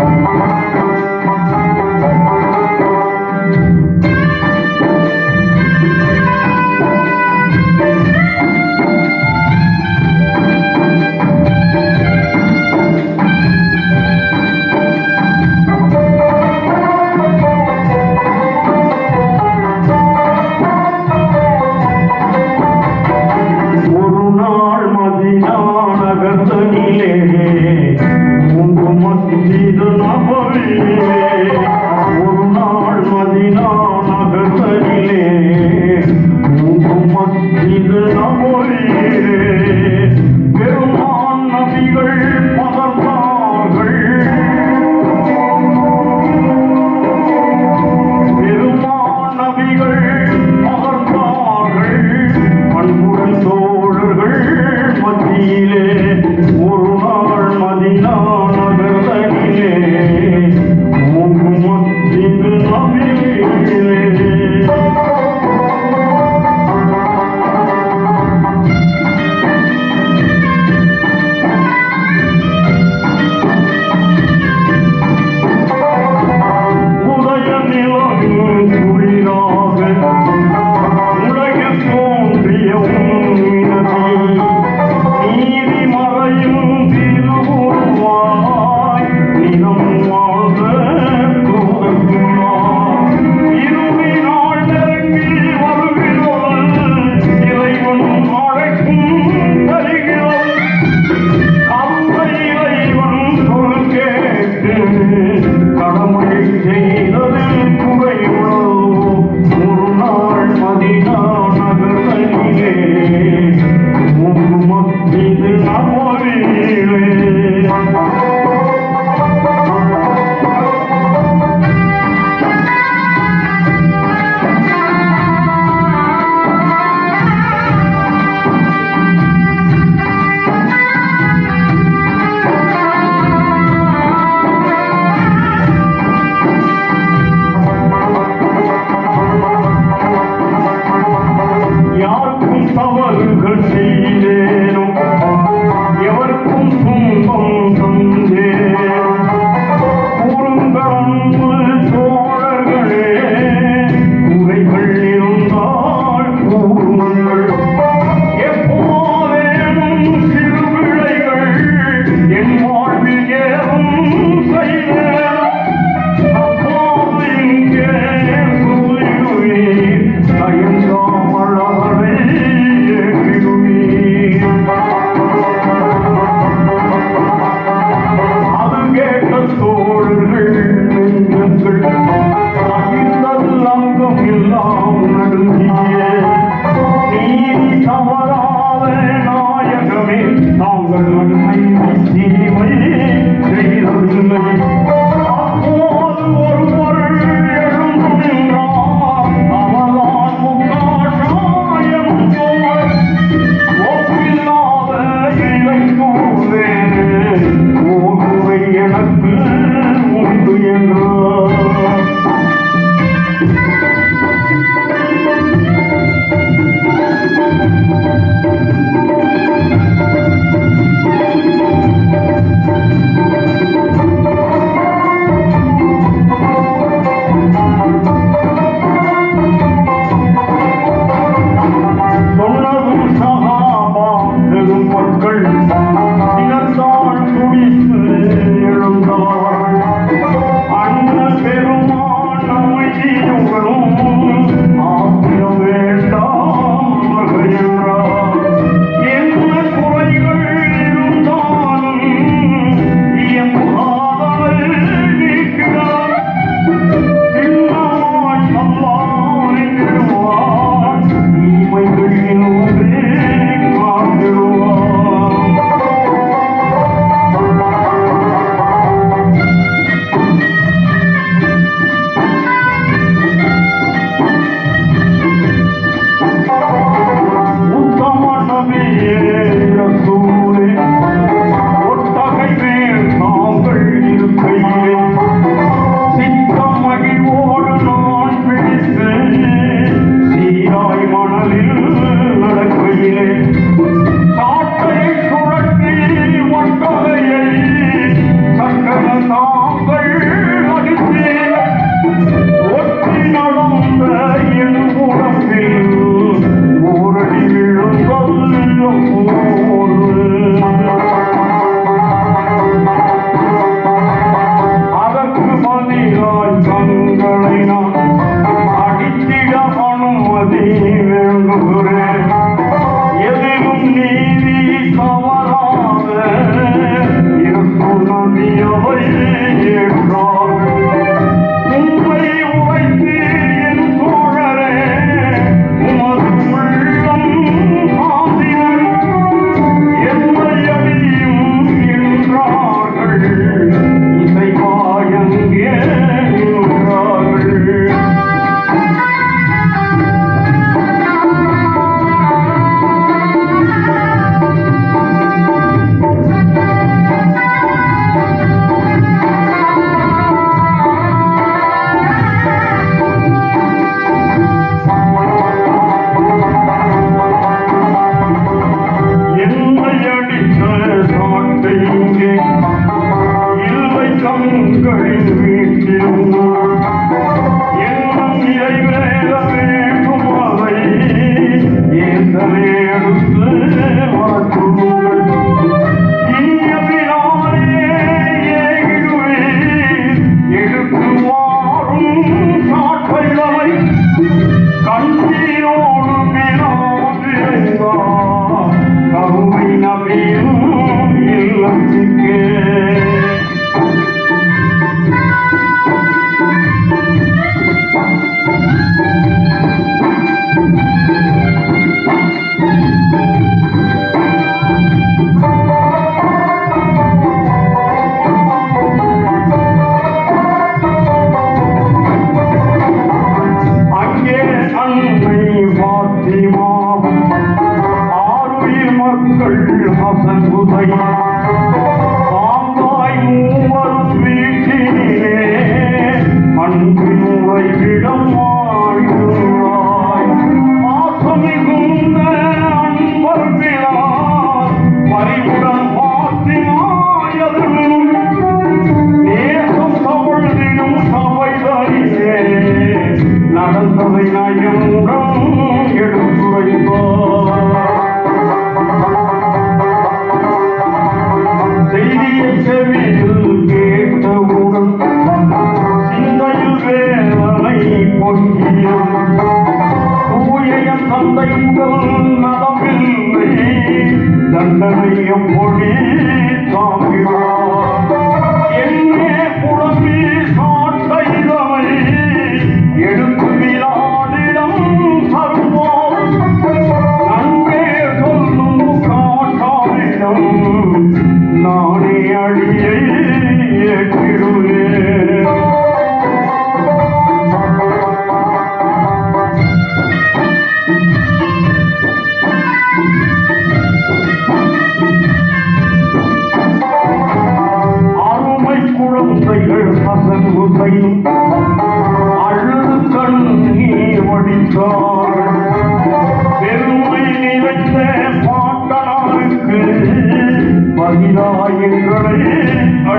Música long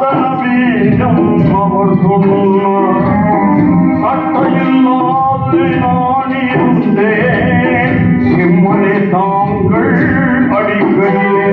தன்வீரம் அவர் சொன்னார். சட்டையில்லாது நான் இருந்தேன் சிம்மனை தாங்கள் அடிக்கடியே.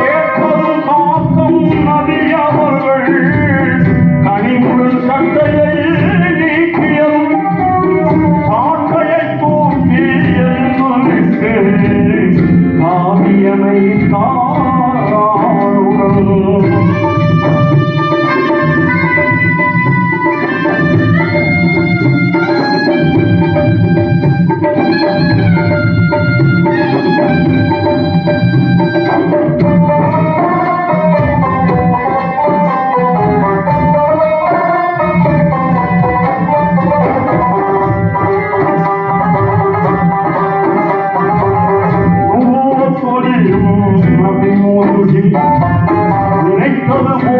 கேட்பதும் காக்கும் நதி அவர்கள் கனிமுடன் சட்டையை நீக்கியம் சாட்டையை தூக்கி என்று சாமியனை தான் from the